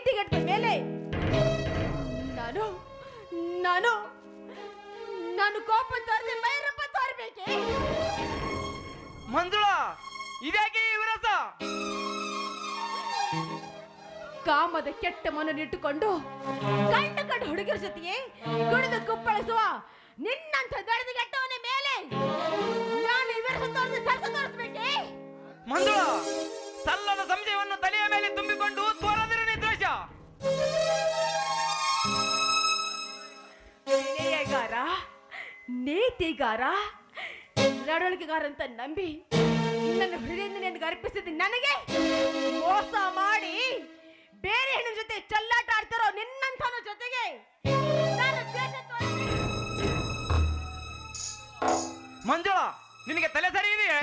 ನೀತಿಗೆಟ್ಟ ಮೇಲೆ. ನಾನು ನಾನು ನಾನು ಕೋಪ ತೋರಿಸಿ ಭೈರಪ್ಪ ತೋರ್ಬೇಕೆ? ಮಂಜುಳಾ ಇದ್ಯಾಕೆ ಈ ವಿರಸ? ಕಾಮದ ಕೆಟ್ಟ ಮನನಿಟ್ಟುಕೊಂಡು ಕಂಡು ಕಂಡು ಹುಡುಗರ ಜೊತೆಗೆ ಕುಡಿದು ಕುಪ್ಪಳಿಸುವ ನಿನ್ನಂಥ ದಡದಿಗೆಟ್ಟವನ ಮೇಲೆ ನಾನು ವಿರಸ ತೋರಿಸಿ ಸರಸ ತೋರಿಸ್ಬೇಕೆ? ಮಂಜುಳಾ ನೀತಿಗಾರ ನಡವಳಿಕೆಗಾರ ಅಂತ ನಂಬಿ ನನ್ನ ಹೃದಯದಿಂದ ನಿನಗೆ ಅರ್ಪಿಸಿದ ನನಗೆ? ಮೋಸ ಮಾಡಿ ಬೇರೆ ಹೆಣ್ಣಿನ ಜೊತೆ ಚಲ್ಲಾಟ ಆಡ್ತಿರೋ ನಿನ್ನಂಥನ ಜೊತೆಗೆ ನಾನು ದ್ವೇಷ ತೋರಿಸಿ ಮಂಜುಳಾ ನಿನಗೆ ತಲೆ ಸರಿ ಇದೆಯೇ?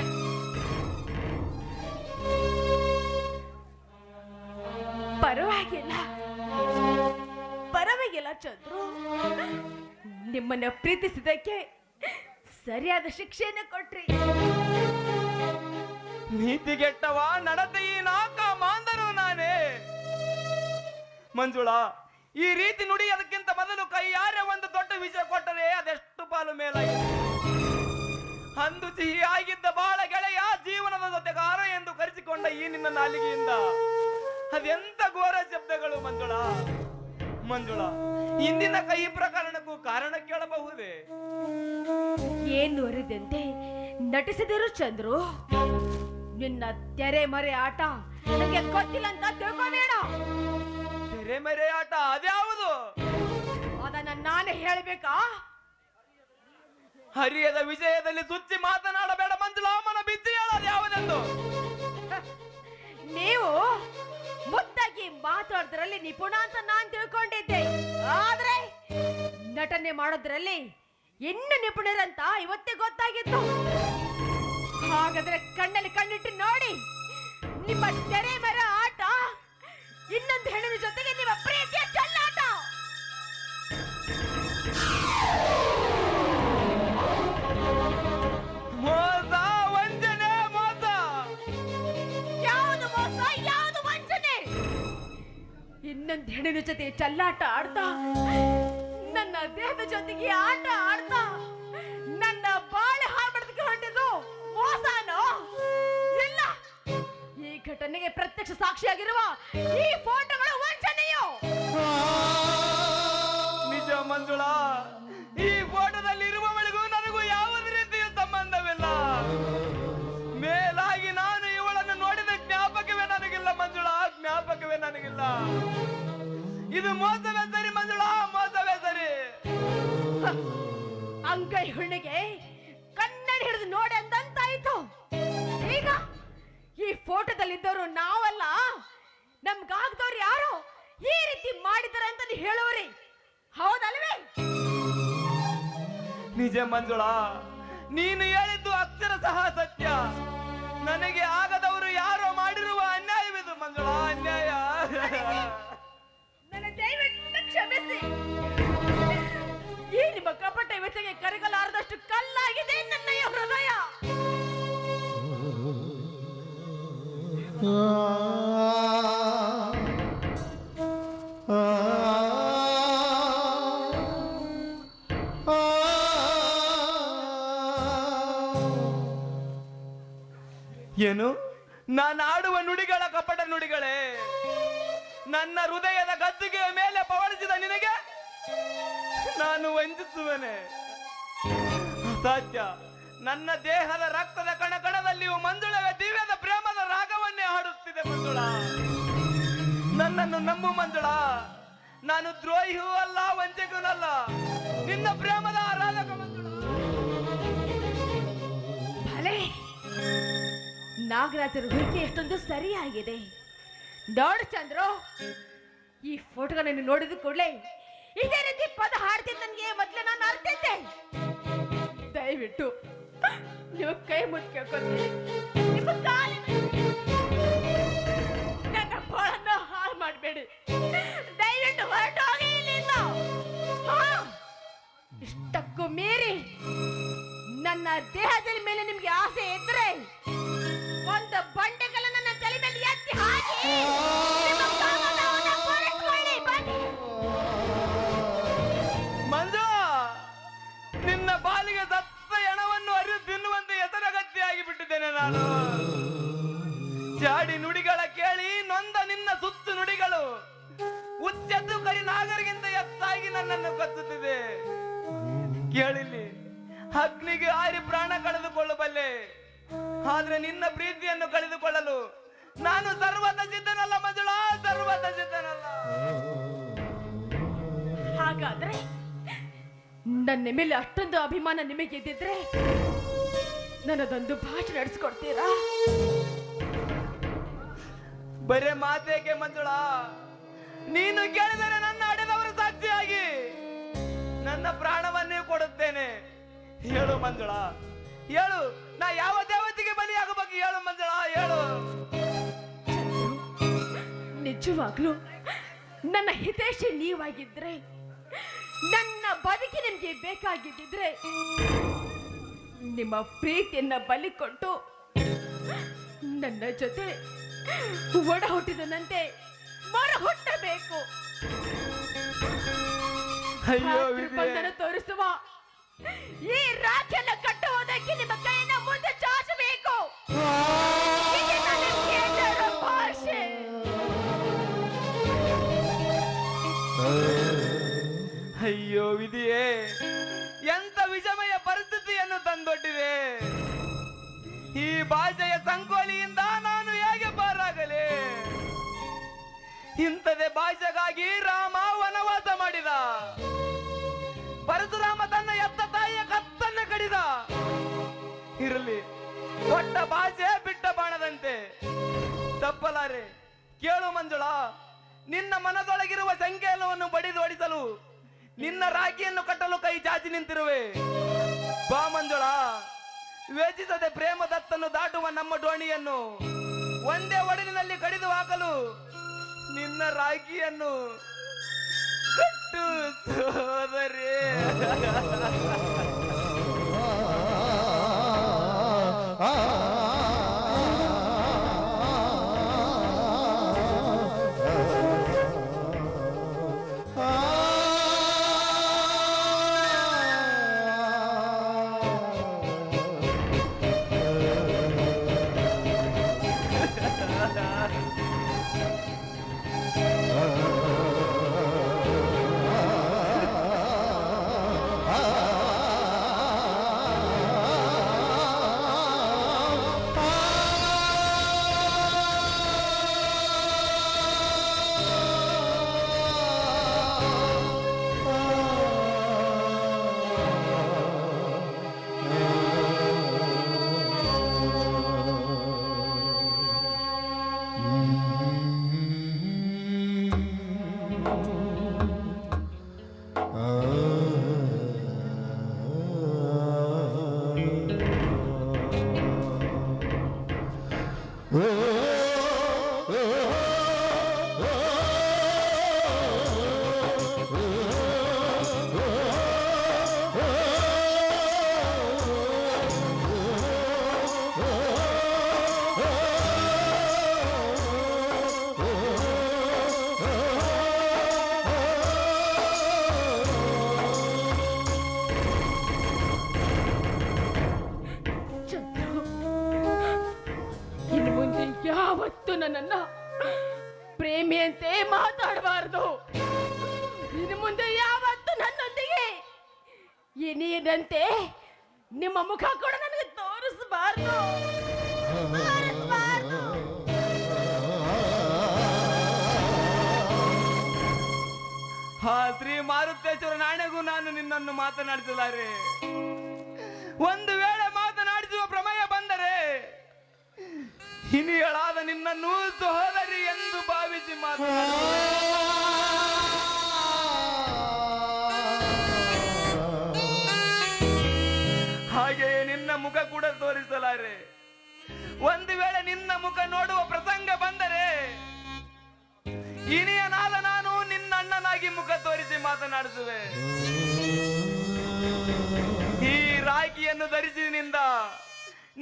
ಪರವಾಗಿಲ್ಲ. ಪರವಾಗಿಲ್ಲ ಚಂದ್ರು. ನಿಮ್ಮನ್ನ ಪ್ರೀತಿಸಿದಕ್ಕೆ ಸರಿಯಾದ ಶಿಕ್ಷೆಯನ್ನು ಕೊಟ್ರಿ. ನೀತಿಗೆಟ್ಟವ ನಡತೆ ಈ ನಾಕ ಮಾಂದರು ನಾನೇ. ಮಂಜುಳಾ, ಈ ರೀತಿ ನುಡಿ ಅದಕ್ಕಿಂತ ಮೊದಲು ಕೈಯಾರೆ ಒಂದು ದೊಡ್ಡ ವಿಷಯ ಕೊಟ್ಟರೆ ಅದೆಷ್ಟು ಪಾಲು ಮೇಲಾಗಿದೆ ಅಂದು ಸಿಹಿ ಆಗಿದ್ದ ಬಾಳ ಗೆಳೆಯ ಜೀವನದ ಜೊತೆಗಾರ ಎಂದು ಕರೆಸಿಕೊಂಡ ಈ ನಿನ್ನ ನಾಲಿಗೆಯಿಂದ ಅದೆಂತ ಘೋರ ಶಬ್ದಗಳು ಮಂಜುಳಾ. ಮಂಜುಳಾ ಇಂದಿನ ಕೈ ಪ್ರಕರಣಕ್ಕೂ ಕಾರಣ ಕೇಳಬಹುದೇ? ಏನು ಅರಿದಂತೆ ನಟಿಸಿದರು ಚಂದ್ರು. ನಿನ್ನ ತೆರೆ ಮರೆ ಆಟ ನನಗೆ ಗೊತ್ತಿಲ್ಲ ಅಂತ ತಿಳ್ಕೋಬೇಡ. ತೆರೆ ಮರೆ ಆಟ ಅದ್ಯಾವುದು? ಅದನ್ನ ನಾನೇ ಹೇಳ್ಬೇಕಾ? ಹರಿಯದ ವಿಜಯದಲ್ಲಿ ಸುತ್ತಿ ಮಾತನಾಡಬೇಡ ಮಂಜುಳಾ ಮನ ಬಿಚ್ಚಿ ಹೇಳೋದು ಯಾವುದೆಂದು? ನೀವು ಮುದ್ದಾಗಿ ಮಾತಾಡೋದ್ರಲ್ಲಿ ನಿಪುಣ ಅಂತ ನಾನ್ ತಿಳ್ಕೊಂಡಿದ್ದೆ. ಆದ್ರೆ ನಟನೆ ಮಾಡೋದ್ರಲ್ಲಿ ಇನ್ನು ನಿಪುಣರಂತ ಇವತ್ತೇ ಗೊತ್ತಾಗಿತ್ತು. ಹಾಗಾದ್ರೆ ಕಣ್ಣಲ್ಲಿ ಕಣ್ಣಿಟ್ಟು ನೋಡಿ. ನಿಮ್ಮ ತೆರೆ ಮರ ಆಟ, ಇನ್ನೊಂದು ಹೆಣ್ಣಿನ ಜೊತೆಗೆ ನಿಮ್ಮ ಪ್ರೀತಿಯ ಚೆಲ್ಲಾಟ. ಚಲ್ಲಾಟ ಆಡ್ತಾ, ನನ್ನ ದೇಹದ ಜೊತೆಗೆ ಆಟ ಆಡ್ತಾ, ನನ್ನ ಬಾಳೆ ಹಾಳ್ಬಿಡದಕ್ಕೆ ಹೊರಟಿದ್ದು ಮೋಸನೋ? ಇಲ್ಲ. ಈ ಘಟನೆಗೆ ಪ್ರತ್ಯಕ್ಷ ಸಾಕ್ಷಿಯಾಗಿರುವ ಈ ಈ ಫೋಟೋದಲ್ಲಿದ್ದವರು ನಾವಲ್ಲ ನಮ್ಗಾಗ್ದವ್ರು ಯಾರು? ಈ ರೀತಿ ಮಾಡಿದ್ದಾರೆ ಅಂತ ಹೇಳೋರಿ ಹೌದಲ್ವೇ? ನಿಜ ಮಂಜುಳಾ ನೀನು ಹೇಳಿದ್ದು ಅಕ್ಷರ ಸಹ ಸತ್ಯ. ನನಗೆ ಆಗದವರು ಯಾರೋ ಮಾಡಿರುವ ಅನ್ಯಾಯವಿದು ಮಂಜುಳಾ ಅನ್ಯಾಯ. ನನ್ನ ದಯವಿಟ್ಟು ಕ್ಷಮಿಸಿ. ಈ ನಿಮ್ಮ ಕಪಟ ವ್ಯಕ್ತಿಗೆ ಕರಗಲಾರದಷ್ಟು ಕಲ್ಲಾಗಿದೆ ನನ್ನ ಹೃದಯ. ಏನು? ನಾನು ಆಡುವ ನುಡಿಗಳ ಕಪಟ ನುಡಿಗಳೇ? ನನ್ನ ಹೃದಯದ ಗದ್ದುಗೆಯ ಮೇಲೆ ಪವಳಿಸಿದ ನಿನಗೆ? ನಾನು ವಂಚಿಸುವೆನೆ. ಅಸಾಧ್ಯ. ನನ್ನ ದೇಹದ ರಕ್ತದ ಕಣ ಕಣದಲ್ಲಿಯೂ ಮಂಜುಳವೇ ದಿವ್ಯದ ರಾಗವನ್ನೇ ಮಂಜುಳ. ನನ್ನನ್ನು ನಂಬು ಮಂಜುಳ. ನಾನು ದ್ರೋಹಿಯೂ ಅಲ್ಲ, ವಂಚಕನಲ್ಲ. ನಿನ್ನ ಪ್ರೇಮದ ಆರಾಧಕ ಮಂಜುಳ. ನಾಗರಾಜರ ಹುಡುಕಿ ಎಷ್ಟೊಂದು ಸರಿಯಾಗಿದೆ. ನೋಡು ಚಂದ್ರು, ಈ ಫೋಟೋಗಳನ್ನು ನೋಡಿದ ಕೂಡಲೇ ಇದೇ ರೀತಿ ಪದ ಹಾಡ್ತೀನಿ ನನಗೆ ಮೊದಲು ನಾನು ಅರ್ತಿದ್ದೆ. ದಯವಿಟ್ಟು, ನೀವು ಕೈ ಮುಟ್ಟು ನನ್ನ ಮೇಲೆ ಅಷ್ಟೊಂದು ಅಭಿಮಾನ ನಿಮಗೆ ಇದ್ದಿದ್ರೆ ನನ್ನದೊಂದು ಭಾಷೆ ನಡೆಸ್ಕೊಡ್ತೀರಾ? ಬರೇ ಮಾತೇಕೆ ಮಂಜುಳಾ? ನೀನು ಕೇಳಿದರೆ ನನ್ನ ಅಡೆದವರು ಸಾಕ್ಷಿಯಾಗಿ ನನ್ನ ಪ್ರಾಣವನ್ನೇ ಕೊಡುತ್ತೇನೆ. ಹೇಳು ಮಂಜುಳಾ ಹೇಳು. ನಾ ಯಾವ ದೇವತೆಗೆ ಬಲಿಯಾಗಬೇಕು? ಹೇಳು ಮಂಜುಳ ಹೇಳು. ನಿಜವಾಗ್ಲು ನನ್ನ ಹಿತೇಶಿ ನೀವಾಗಿದ್ರೆ ನನ್ನ ಬದುಕಿ ನಿಮ್ಗೆ ಬೇಕಾಗಿದ್ದಿದ್ರೆ ನಿಮ್ಮ ಪ್ರೀತಿಯನ್ನ ಬಲಿ ಕೊಟ್ಟು ನನ್ನ ಜೊತೆ ಒಡ ಹುಟ್ಟಿದನಂತೆ ಮರ ಹುಟ್ಟಬೇಕು. ಬಂಧನ ತೋರಿಸುವ ಈ ರಾಖಿಯನ್ನು ಕಟ್ಟುವುದಕ್ಕೆ ನಿಮ್ಮ ಕೈಯನ್ನ ಕೊಟ್ಟ ಭಾಷೆ ಬಿಟ್ಟ ಬಾಣದಂತೆ. ತಪ್ಪಲಾರೆ, ಕೇಳು ಮಂಜುಳಾ, ನಿನ್ನ ಮನದೊಳಗಿರುವ ಸಂಕೇಲವನ್ನು ಬಡಿದು ಹೊಡಿಸಲು ನಿನ್ನ ರಾಗಿಯನ್ನು ಕಟ್ಟಲು ಕೈ ಚಾಚಿ ನಿಂತಿರುವೆ. ಬಾ ಮಂಜುಳಾ ವೇಚಿಸದೆ ಪ್ರೇಮದತ್ತನ್ನು ದಾಟುವ ನಮ್ಮ ಡೋಣಿಯನ್ನು ಒಂದೇ ಒಡಲಿನಲ್ಲಿ ಕಡಿದು ಹಾಕಲು ನಿನ್ನ ರಾಗಿಯನ್ನು ಕಟ್ಟು ಚಂದ್ರು ಕೂಡ ನನಗೆ ತೋರಿಸಬಾರ್ದು. ತೋರಿಸ್ಬಾರ್ದು. ಶ್ರೀ ಮಾರುತೇಶ್ವರ ನಾಣ್ಯಗೂ ನಾನು ನಿನ್ನನ್ನು ಮಾತನಾಡಿಸಲಾರೆ. ಒಂದು ವೇಳೆ ಮಾತನಾಡಿಸುವ ಪ್ರಮೇಯ ಬಂದರೆ, ಹಿನಿಯಳಾದ ನಿನ್ನನ್ನು ಸಹೋದರಿ ಎಂದು ಭಾವಿಸಿ ಮಾತನಾಡುವೆ ಮುಖ ಕೂಡ ತೋರಿಸಲಾರೆ. ಒಂದು ವೇಳೆ ನಿನ್ನ ಮುಖ ನೋಡುವ ಪ್ರಸಂಗ ಬಂದರೆ ಇನಿಯನಾದ ನಾನು ನಿನ್ನ ಅಣ್ಣನಾಗಿ ಮುಖ ತೋರಿಸಿ ಮಾತನಾಡಿಸುವೆ ಈ ರಾಖಿಯನ್ನು ಧರಿಸಿನಿಂದ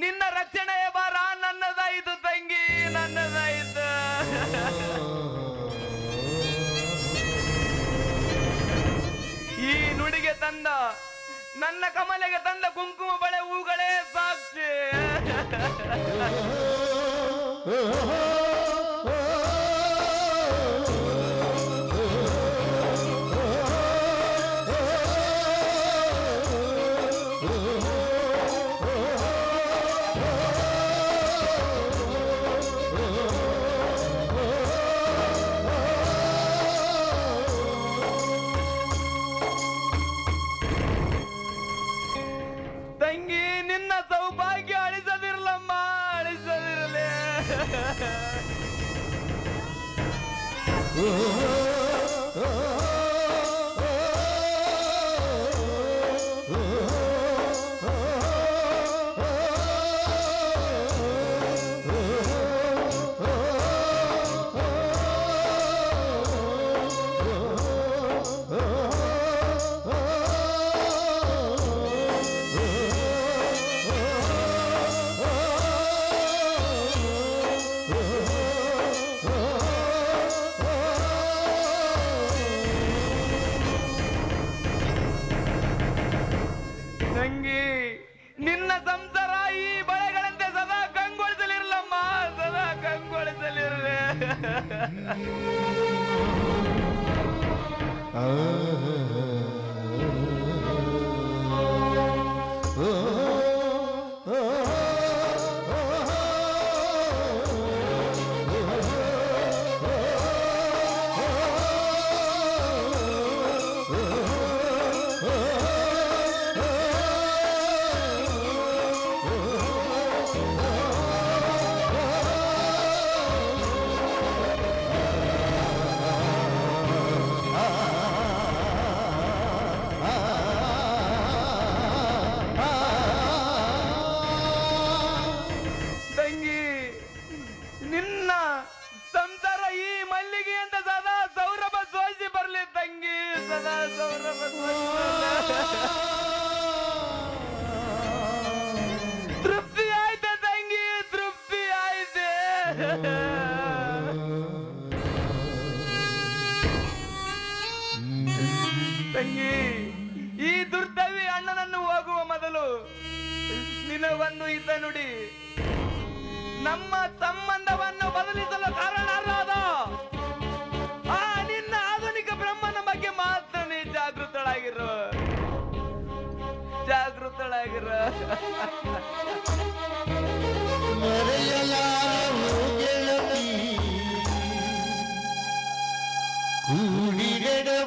ನಿನ್ನ ರಕ್ಷಣೆಯ ಬಾರ ನನ್ನದಾಯಿತು ತಂಗಿ ನನ್ನದಾಯಿತು ಈ ನುಡಿಗೆ ತಂದ ನನ್ನ ಕಮಲೆಗೆ ತಂದ ಕುಂಕುಮ ಬಳೆ ಹೂಗಳೇ ಸಾಕ್ಷಿ. 아.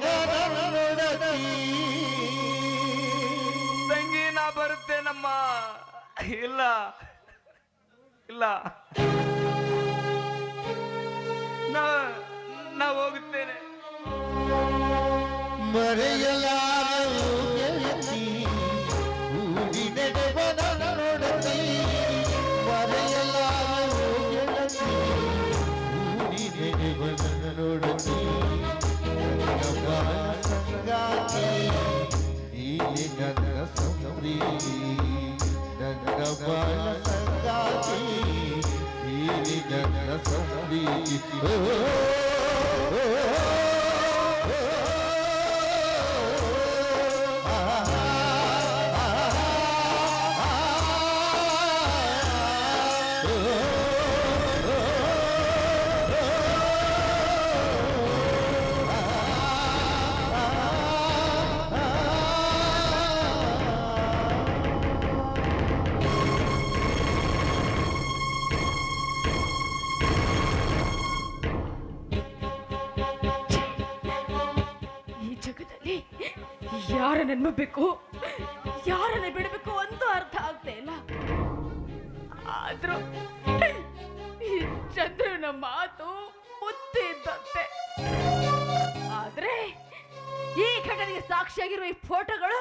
ಕೂಡಿಗೆಡವರನೊಡತಿ ತಂಗಿ ನಾ ಬರುತ್ತೇನಮ್ಮ ಇಲ್ಲ. ಇಲ್ಲ. ನಾ ನಾ ಹೋಗುತ್ತೇನೆ. ಮರೆಯಲಾರವು ನೀನೆ ನನ್ನ ಸಂಪ್ರೀತಿ ನನ್ನ ಬಾಳ ಸಂಗಾತಿ ನೀನೆ ನನ್ನ ಯಾರನ್ನ ನಂಬಬೇಕು ಯಾರನ್ನ ಬಿಡಬೇಕು ಅಂತ ಅರ್ಥ ಆಗ್ತಾ ಇಲ್ಲ. ಆದ್ರೂ ಈ ಚಂದ್ರನ ಮಾತು ಮುತ್ತಿದ್ದಂತೆ. ಆದ್ರೆ ಈ ಘಟನೆಗೆ ಸಾಕ್ಷಿಯಾಗಿರುವ ಈ ಫೋಟೋಗಳು